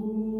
Ooh.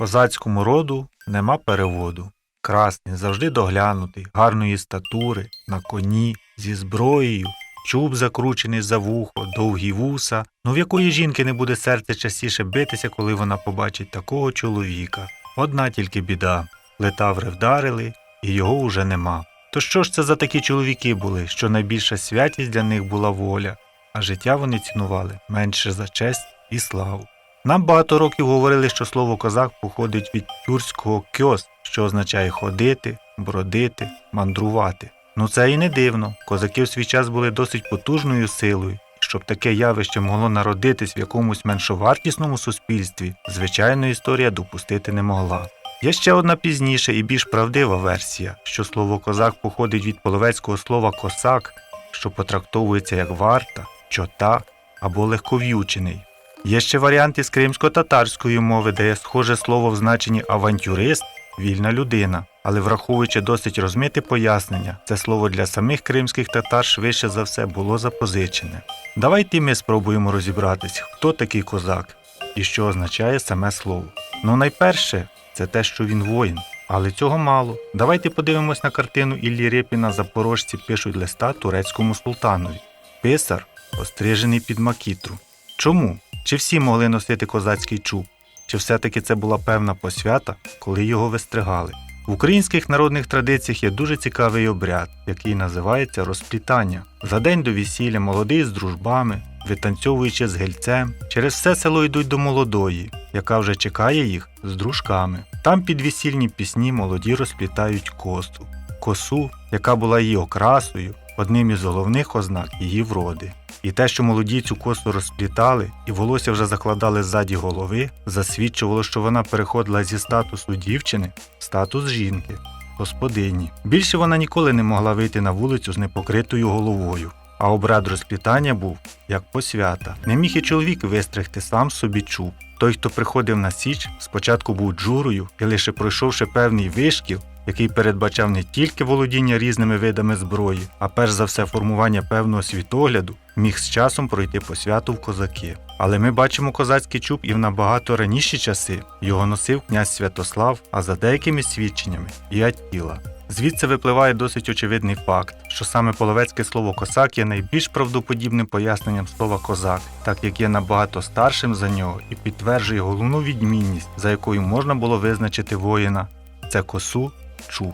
Козацькому роду нема переводу. Красний, завжди доглянутий, гарної статури, на коні, зі зброєю, чуб закручений за вухо, довгі вуса. Ну в якої жінки не буде серце частіше битися, коли вона побачить такого чоловіка? Одна тільки біда. Летаври вдарили, і його уже нема. То що ж це за такі чоловіки були, що найбільша святість для них була воля, а життя вони цінували менше за честь і славу. Нам багато років говорили, що слово козак походить від тюркського кьос, що означає ходити, бродити, мандрувати. Ну це і не дивно. Козаки в свій час були досить потужною силою. Щоб таке явище могло народитись в якомусь меншовартісному суспільстві, звичайно, історія допустити не могла. Є ще одна пізніша і більш правдива версія, що слово козак походить від половецького слова косак, що потрактовується як варта, чота або легков'ючений. Є ще варіант із кримсько-татарської мови, де є схоже слово в значенні авантюрист, вільна людина. Але враховуючи досить розмите пояснення, це слово для самих кримських татар швидше за все було запозичене. Давайте ми спробуємо розібратись, хто такий козак і що означає саме слово. Ну найперше, це те, що він воїн. Але цього мало. Давайте подивимось на картину Іллі Репіна Запорожці пишуть листа турецькому султанові. Писар острижений під макітру. Чому? Чи всі могли носити козацький чуб? Чи все-таки це була певна посвята, коли його вистригали? В українських народних традиціях є дуже цікавий обряд, який називається розплітання. За день до весілля молодий з дружбами, витанцьовуючи з гельцем, через все село йдуть до молодої, яка вже чекає їх з дружками. Там під весільні пісні молоді розплітають косу. Косу, яка була її окрасою, одним із головних ознак її вроди. І те, що молоді цю косу розплітали і волосся вже закладали ззаді голови, засвідчувало, що вона переходила зі статусу дівчини в статус жінки, господині. Більше вона ніколи не могла вийти на вулицю з непокритою головою. А обряд розплітання був як посвята. Не міг і чоловік вистригти сам собі чуб. Той, хто приходив на січ, спочатку був джурою і лише пройшовши певний вишкіл, який передбачав не тільки володіння різними видами зброї, а перш за все формування певного світогляду, міг з часом пройти по святу в козаки. Але ми бачимо козацький чуб і в набагато раніші часи його носив князь Святослав, а за деякими свідченнями і Аттіла. Звідси випливає досить очевидний факт, що саме половецьке слово косак є найбільш правдоподібним поясненням слова козак, так як є набагато старшим за нього і підтверджує головну відмінність, за якою можна було визначити воїна це косу чуб.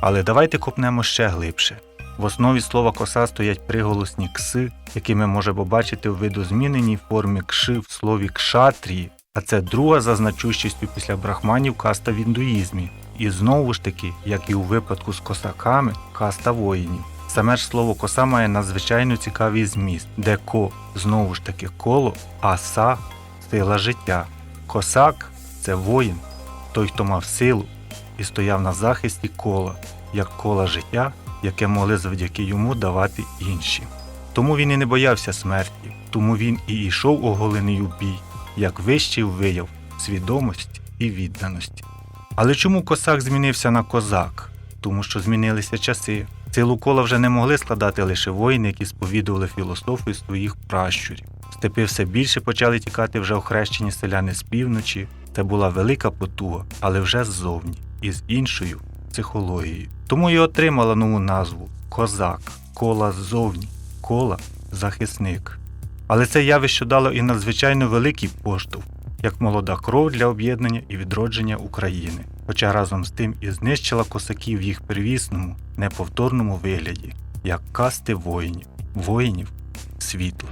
Але давайте копнемо ще глибше. В основі слова коса стоять приголосні кси, які ми можемо побачити в видозміненій формі кши в слові кшатрії, а це друга за значущістю після брахманів каста в індуїзмі. І знову ж таки, як і у випадку з косаками, каста воїнів. Саме ж слово коса має надзвичайно цікавий зміст, де ко знову ж таки коло, а са сила життя. Косак це воїн, той, хто мав силу і стояв на захисті кола, як кола життя, яке могли завдяки йому давати інші. Тому він і не боявся смерті, тому він і йшов оголений у бій, як вищий вияв свідомості і відданості. Але чому косак змінився на козак? Тому що змінилися часи. Силу кола вже не могли складати лише воїни, які сповідували філософію своїх пращурів. Степи все більше почали тікати вже охрещені селяни з півночі. Це була велика потуга, але вже ззовні і з іншою психологією. Тому і отримала нову назву козак, кола ззовні, кола захисник. Але це явище дало і надзвичайно великий поштовх, як молода кров для об'єднання і відродження України, хоча разом з тим і знищила косаків в їх первісному, неповторному вигляді, як касти воїнів, воїнів світла.